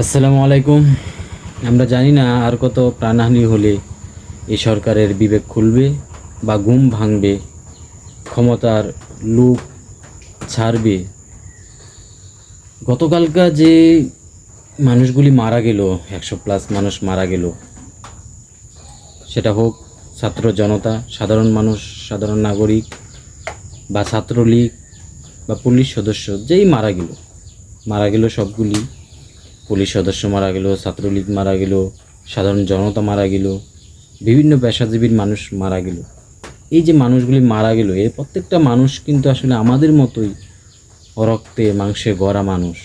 আসসালামু আলাইকুম। আমরা জানি না আর কত প্রাণহানি হলে এই সরকারের বিবেক খুলবে বা ঘুম ভাঙবে, ক্ষমতার লুক ছাড়বে। গতকালকা যে মানুষগুলি মারা গেল, একশো প্লাস মানুষ মারা গেল, সেটা হোক ছাত্র জনতা, সাধারণ মানুষ, সাধারণ নাগরিক বা ছাত্রলীগ বা পুলিশ সদস্য, যেই মারা গেল মারা গেল সবগুলি পুলিশ সদস্য মারা গেল, ছাত্রলীগ মারা গেল, সাধারণ জনতা মারা গেল, বিভিন্ন পেশাজীবীর মানুষ মারা গেল। এই যে মানুষগুলি মারা গেল, এর প্রত্যেকটা মানুষ কিন্তু আসলে আমাদের মতোই রক্তে, মাংসে গড়া মানুষ।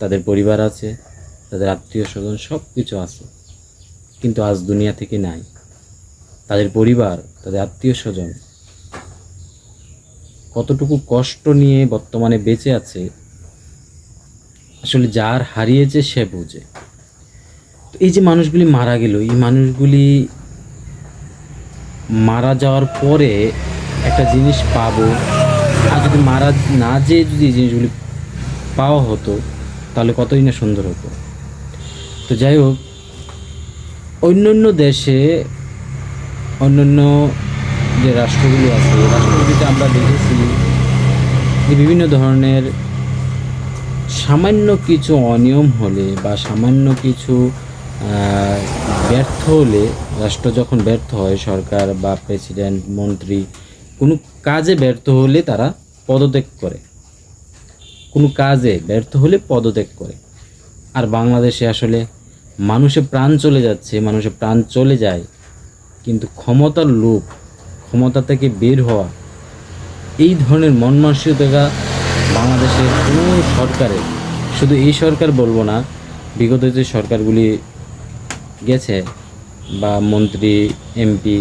তাদের পরিবার আছে, তাদের আত্মীয় স্বজন সব কিছু আছে, কিন্তু আজ দুনিয়া থেকে নাই। তাদের পরিবার, তাদের আত্মীয় স্বজন কতটুকু কষ্ট নিয়ে বর্তমানে বেঁচে আছে আসলে যার হারিয়েছে সে বোঝে। তো এই যে মানুষগুলি মারা গেল, এই মানুষগুলি মারা যাওয়ার পরে একটা জিনিস পাবো। আর যদি মারা না যে যদি এই জিনিসগুলি পাওয়া হতো, তাহলে কতই না সুন্দর হতো। তো যাই হোক অন্য অন্য দেশে অন্যান্য যে রাষ্ট্রগুলি আছে রাষ্ট্রগুলিতে আমরা দেখেছি যে বিভিন্ন ধরনের সামান্য কিছু অনিয়ম হলে বা সামান্য কিছু ব্যর্থ হলে, রাষ্ট্র যখন ব্যর্থ হয়, সরকার বা প্রেসিডেন্ট, মন্ত্রী, কোনো কাজে ব্যর্থ হলে তারা পদত্যাগ করে। কোনো কাজে ব্যর্থ হলে পদত্যাগ করে। আর বাংলাদেশে আসলে মানুষের প্রাণ চলে যাচ্ছে মানুষের প্রাণ চলে যায়, কিন্তু ক্ষমতার লোভ, ক্ষমতা থেকে বের হওয়া, এই ধরনের মন বাংলাদেশের কোনো সরকারের শুধু এই সরকার বলব না, বিগত যে সরকারগুলি গেছে, বা মন্ত্রী, এমপি,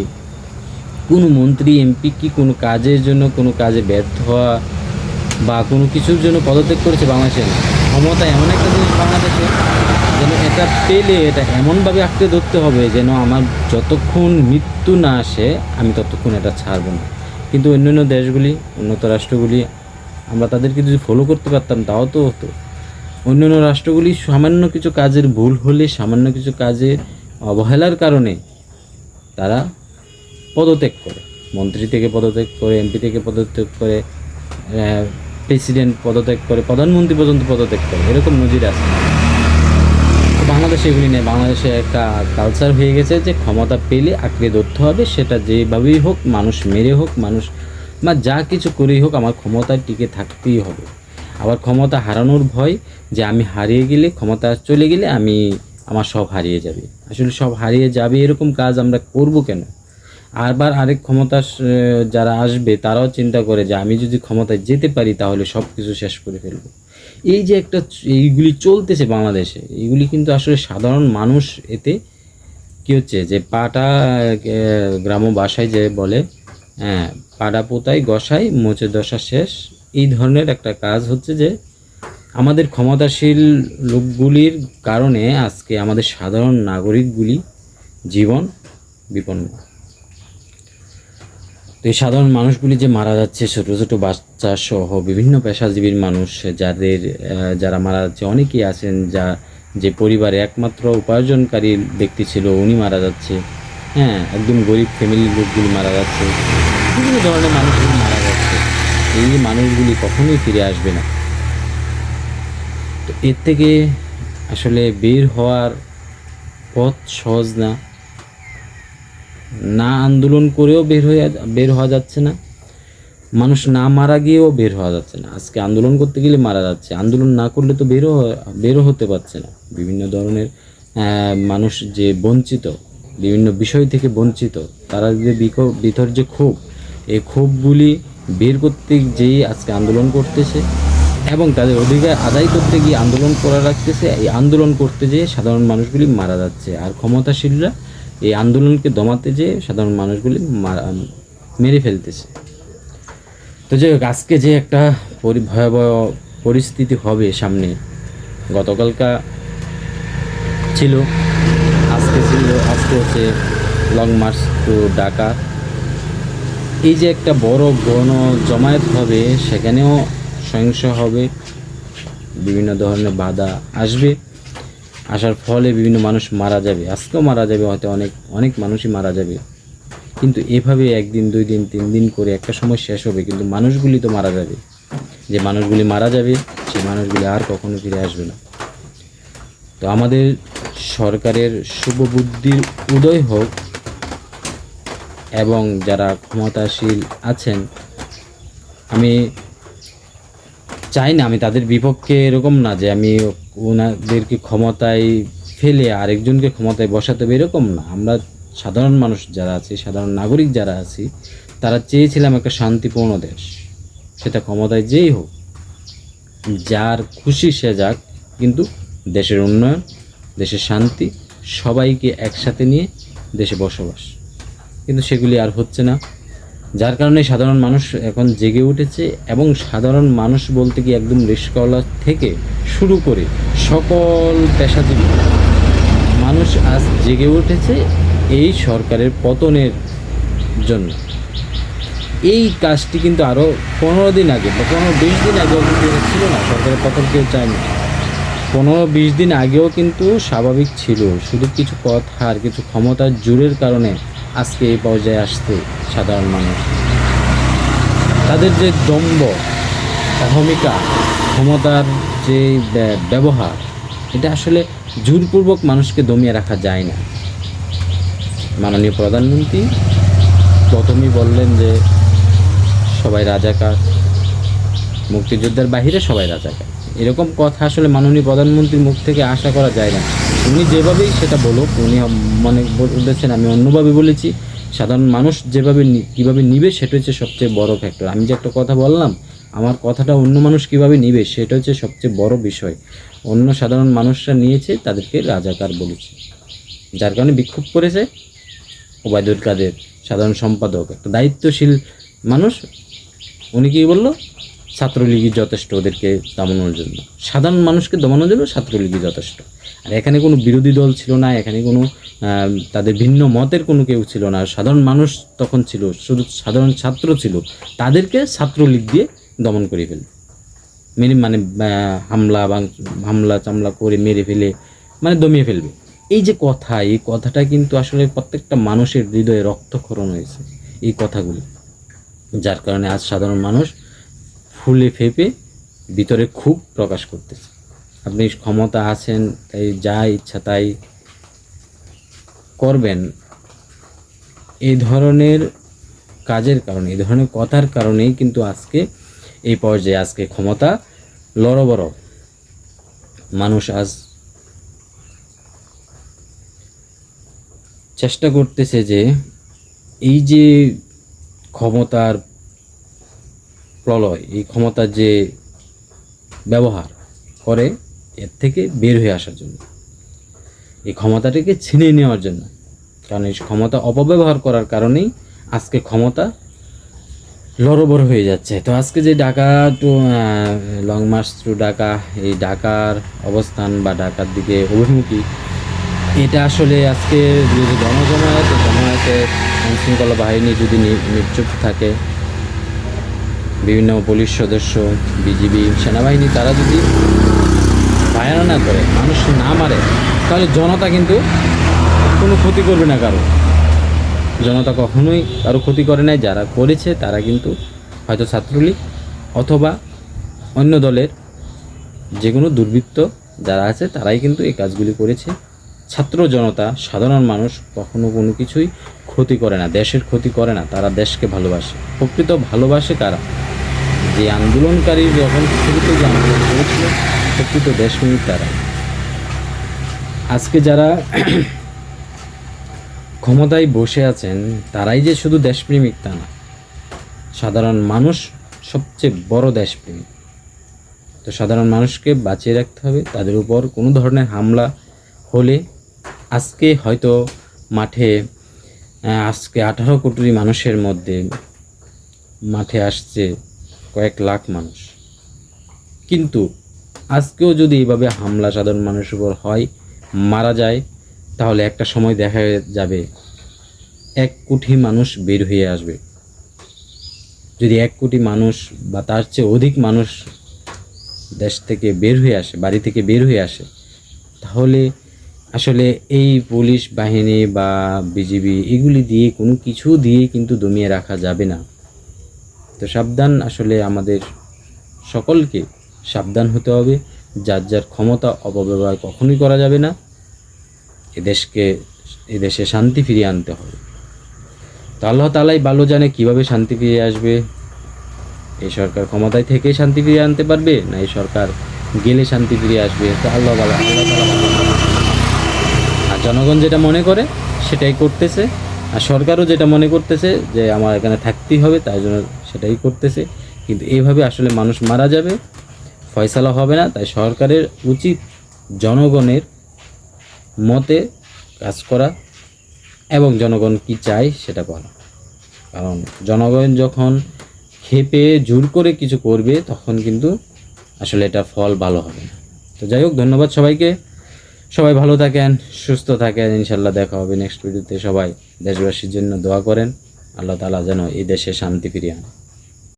কোনো মন্ত্রী, এমপি কি কোনো কাজের জন্য, কোনো কাজে ব্যর্থ হওয়া, বা কোনো কিছুর জন্য পদত্যাগ করেছে বাংলাদেশে না। ক্ষমতা এমন একটা জিনিস বাংলাদেশে, যেন এটা পেলে, এটা এমনভাবে আঁকড়ে ধরতে হবে, যেন আমার যতক্ষণ মৃত্যু না আসে, আমি ততক্ষণ এটা ছাড়বো না কিন্তু অন্যান্য দেশগুলি, উন্নত রাষ্ট্রগুলি আমরা তাদেরকে যদি ফলো করতে পারতাম, তাও তো হতো। অন্যান্য রাষ্ট্রগুলি সামান্য কিছু কাজের ভুল হলে, সামান্য কিছু কাজের অবহেলার কারণে তারা পদত্যাগ করে। মন্ত্রী থেকে পদত্যাগ করে এমপি থেকে পদত্যাগ করে প্রেসিডেন্ট পদত্যাগ করে, প্রধানমন্ত্রী পর্যন্ত পদত্যাগ করে। এরকম নজির আছে। বাংলাদেশে এগুলি নেই। বাংলাদেশে একটা কালচার হয়ে গেছে যে ক্ষমতা পেলে আঁকড়ে ধরতে হবে, সেটা যেভাবেই হোক, মানুষ মেরে হোক, মানুষ বা যা কিছু করেই হোক আমার ক্ষমতায় টিকে থাকতেই হবে। আবার ক্ষমতা হারানোর ভয় যে আমি হারিয়ে গেলে ক্ষমতা চলে গেলে আমি আমার সব হারিয়ে যাবে। আসলে সব হারিয়ে যাবে এরকম কাজ আমরা করব কেন? আবার আরেক ক্ষমতা যারা আসবে তারাও চিন্তা করে যে আমি যদি ক্ষমতায় যেতে পারি তাহলে সব কিছু শেষ করে ফেলব। এই যে একটা এইগুলি চলতেছে বাংলাদেশে এইগুলি কিন্তু আসলে সাধারণ মানুষ এতে কি হচ্ছে যে পাটা আহ, গ্রাম ভাষায় যে বলে পাড়া পোতাই গসাই, মোচে দশা শেষ। এই ধরনের একটা কাজ হচ্ছে যে, আমাদের ক্ষমতাশীল লোকগুলির কারণে আজকে আমাদের সাধারণ নাগরিকগুলি জীবন বিপন্ন। তো এই সাধারণ মানুষগুলি যে মারা যাচ্ছে, ছোট ছোট বাচ্চা সহ বিভিন্ন পেশাজীবীর মানুষ, যাদের যারা মারা যাচ্ছে, অনেকেই আছেন যা, যে পরিবারে একমাত্র উপার্জনকারী ব্যক্তি ছিল, উনি মারা যাচ্ছে। হ্যাঁ একদম গরিব ফ্যামিলির লোকগুলি মারা যাচ্ছে। বিভিন্ন ধরনের মানুষগুলি মারা যাচ্ছে। এই মানুষগুলি কখনোই ফিরে আসবে না। তো এর থেকে আসলে বের হওয়ার পথ সহজ না। না আন্দোলন করেও বের হয়ে বের হওয়া যাচ্ছে না। মানুষ না মারা গিয়েও বের হওয়া যাচ্ছে না। আজকে আন্দোলন করতে গেলে মারা যাচ্ছে। আন্দোলন না করলে তো বেরো বেরো হতে পারছে না। বিভিন্ন ধরনের মানুষ যে বঞ্চিত, বিভিন্ন বিষয় থেকে বঞ্চিত, তারা যে যে ক্ষোভ এই ক্ষোভগুলি বের করতে যেই আজকে আন্দোলন করতেছে এবং তাদের অধিকার আদায় করতে গিয়ে আন্দোলন করা রাখতেছে। এই আন্দোলন করতে যেয়ে সাধারণ মানুষগুলি মারা যাচ্ছে আর ক্ষমতাশীলরা এই আন্দোলনকে দমাতে যেয়ে সাধারণ মানুষগুলি মারা ফেলতেছে। তো যাই হোক, আজকে যে একটা ভয়াবহ পরিস্থিতি হবে সামনে গতকালকা ছিল, আজকে ছিল, আজকে হচ্ছে লং মার্চ টু ঢাকা। এই যে একটা বড় গণ জমায়েত হবে, সেখানেও সহিংস হবে, বিভিন্ন ধরনের বাধা আসবে। আসার ফলে বিভিন্ন মানুষ মারা যাবে। আজকেও মারা যাবে, হয়তো অনেক অনেক মানুষই মারা যাবে। কিন্তু এভাবে একদিন, দুই দিন, তিন দিন করে একটা সময় শেষ হবে, কিন্তু মানুষগুলি তো মারা যাবে। যে মানুষগুলি মারা যাবে, সেই মানুষগুলি আর কখনো ফিরে আসবে না। তো আমাদের সরকারের শুভবুদ্ধির উদয় হোক এবং যারা ক্ষমতাশীল আছেন, আমি চাই না আমি তাদের বিপক্ষে এরকম না যে আমি ওনাদেরকে ক্ষমতায় ফেলে আরেকজনকে ক্ষমতায় বসাতে হবে, এরকম না। আমরা সাধারণ মানুষ যারা আছি, সাধারণ নাগরিক যারা আছি, তারা চেয়েছিলাম একটা শান্তিপূর্ণ দেশ। সেটা ক্ষমতায় যেই হোক, যার খুশি সে যাক, কিন্তু দেশের উন্নয়ন, দেশের শান্তি, সবাইকে একসাথে নিয়ে দেশে বসবাস। কিন্তু সেগুলি আর হচ্ছে না। যার কারণে সাধারণ মানুষ এখন জেগে উঠেছে এবং সাধারণ মানুষ বলতে কি একদম রিস্কওয়ালা থেকে শুরু করে সকল পেশাজীবী মানুষ আজ জেগে উঠেছে এই সরকারের পতনের জন্য। এই কাজটি কিন্তু আরও পনেরো দিন আগে বা পনেরো বিশ দিন আগেও কিন্তু ছিল না, সরকারের পতন কেউ চায়নি। পনেরো বিশ দিন আগেও কিন্তু স্বাভাবিক ছিল, শুধু কিছু কথা আর কিছু ক্ষমতার জোরের কারণে আজকে এই পর্যায়ে আসছে সাধারণ মানুষ। তাদের যে দম্ভ অহমিকা, ক্ষমতার যে ব্যবহার, এটা আসলে জোরপূর্বক মানুষকে দমিয়ে রাখা যায় না। মাননীয় প্রধানমন্ত্রী প্রথমেই বললেন যে, সবাই রাজাকার, মুক্তিযোদ্ধার বাহিরে সবাই রাজাকার। এরকম কথা আসলে মাননীয় প্রধানমন্ত্রীর মুখ থেকে আশা করা যায় না। উনি যেভাবেই সেটা বলুক উনি মানে বলেছেন, আমি অন্যভাবে বলেছি। সাধারণ মানুষ যেভাবে কীভাবে নিবে সেটা হচ্ছে সবচেয়ে বড় ফ্যাক্টর আমি যে একটা কথা বললাম, আমার কথাটা অন্য মানুষ কীভাবে নিবে সেটা হচ্ছে সবচেয়ে বড় বিষয়। অন্য সাধারণ মানুষরা নিয়েছে, তাদেরকে রাজাকার বলেছে। যার কারণে বিক্ষোভ করেছে ওবায়দুল কাদের, সাধারণ সম্পাদক, একটা দায়িত্বশীল মানুষ। উনি কি বলল? ছাত্রলীগই যথেষ্ট ওদেরকে দমানোর জন্য। সাধারণ মানুষকে দমানোর জন্য ছাত্রলীগই যথেষ্ট। আর এখানে কোনো বিরোধী দল ছিল না, এখানে কোনো তাদের ভিন্ন মতের কোনো কেউ ছিল না। সাধারণ মানুষ তখন ছিল, শুধু সাধারণ ছাত্র ছিল। তাদেরকে ছাত্রলীগ দিয়ে দমন করে ফেলবে মেরে মানে হামলা বা, হামলা চামলা করে মেরে ফেলে মানে দমিয়ে ফেলবে। এই যে কথা, এই কথাটা কিন্তু আসলে প্রত্যেকটা মানুষের হৃদয়ে রক্তক্ষরণ হয়েছে, এই কথাগুলি। যার কারণে আজ সাধারণ মানুষ ফুলে ফেপে ভিতরে খুব প্রকাশ করতেছে। আপনি ক্ষমতা আছেন, তাই যা ইচ্ছা তাই করবেন। এই ধরনের কাজের কারণে, এই ধরনের কথার কারণেই কিন্তু আজকে এই পর্যায়ে আজকে ক্ষমতা লড়বড় মানুষ আজ চেষ্টা করতেছে যে এই যে ক্ষমতার প্রলয়, এই ক্ষমতার যে ব্যবহার করে এর থেকে বের হয়ে আসার জন্য। এই ক্ষমতাটাকে ছিনিয়ে নেওয়ার জন্য। কারণ এই ক্ষমতা অপব্যবহার করার কারণেই আজকে ক্ষমতা লড়বড় হয়ে যাচ্ছে। তো আজকে যে Dhaka to long march to Dhaka, এই ঢাকার অবস্থান বা ঢাকার দিকে অভিমুখী, এটা আসলে আজকে যদি জনজমায়েত জমায়েতে আইনশৃঙ্খলা বাহিনী যদি নিশ্চুপ থাকে, বিভিন্ন পুলিশ সদস্য, বিজিবি, সেনাবাহিনী, তারা যদি বায়ানা না করে, মানুষ না মারে, তাহলে জনতা কিন্তু কোনো ক্ষতি করবে না কারও। জনতা কখনোই কারও ক্ষতি করে নাই, যারা করেছে তারা কিন্তু হয়তো ছাত্রলীগ অথবা অন্য দলের যে কোনো দুর্বৃত্ত যারা আছে, তারাই কিন্তু এই কাজগুলি করেছে। ছাত্র জনতা, সাধারণ মানুষ কখনো কোনো কিছুই ক্ষতি করে না, দেশের ক্ষতি করে না, তারা দেশকে ভালোবাসে। প্রকৃত ভালোবাসে কারা? যে আন্দোলনকারী যখন শুরুতে যে আন্দোলন করেছিল প্রকৃত দেশপ্রেমিক তারা। আজকে যারা ক্ষমতায় বসে আছেন, তারাই যে শুধু দেশপ্রেমিক তা না, সাধারণ মানুষ সবচেয়ে বড় দেশপ্রেমিক। তো সাধারণ মানুষকে বাঁচিয়ে রাখতে হবে, তাদের উপর কোনো ধরনের হামলা হলে আজকে হয়তো মাঠে আজকে আঠারো কোটি মানুষের মধ্যে মাঠে আসছে কয়েক লাখ মানুষ। কিন্তু আজকেও যদি এইভাবে হামলা সাধারণ মানুষের উপর হয়, মারা যায়, তাহলে একটা সময় দেখা যাবে, এক কোটি মানুষ বের হয়ে আসবে। যদি এক কোটি মানুষ বা তার চেয়ে অধিক মানুষ দেশ থেকে বের হয়ে আসে, বাড়ি থেকে বের হয়ে আসে, তাহলে আসলে এই পুলিশ বাহিনী বা বিজিবি এগুলি দিয়ে কোনো কিছু দিয়ে কিন্তু দমিয়ে রাখা যাবে না। তো সাবধান আসলে আমাদের সকলকে সাবধান হতে হবে। যার যার ক্ষমতা অপব্যবহার কখনোই করা যাবে না। এদেশকে, এদেশে শান্তি ফিরিয়ে আনতে হবে। তো আল্লাহ তালাই ভালো জানে কীভাবে শান্তি ফিরে আসবে। এই সরকার ক্ষমতায় থেকে শান্তি ফিরিয়ে আনতে পারবে না এই সরকার গেলে শান্তি ফিরে আসবে? তো আল্লাহ তাআলা আর জনগণ যেটা মনে করে সেটাই করতেছে। আর সরকারও যেটা মনে করতেছে যে আমার এখানে থাকতেই হবে, তাই জন্য সেটাই করতেছে। কিন্তু এইভাবে আসলে মানুষ মারা যাবে। ফয়সালা হবে না, তাই সরকারের উচিত জনগণের মতে কাজ করা এবং জনগণ কি চায় সেটা করা কারণ জনগণ যখন খেপে, জোর করে কিছু করবে, তখন কিন্তু আসলে এটা ফল ভালো হবে না। তো যাই হোক, ধন্যবাদ সবাইকে। সবাই ভালো থাকেন, সুস্থ থাকেন। ইনশাল্লাহ দেখা হবে নেক্সট ভিডিওতে। সবাই দেশবাসীর জন্য দোয়া করেন। আল্লাহ তালা যেন এই দেশে শান্তি ফিরিয়ে আনে।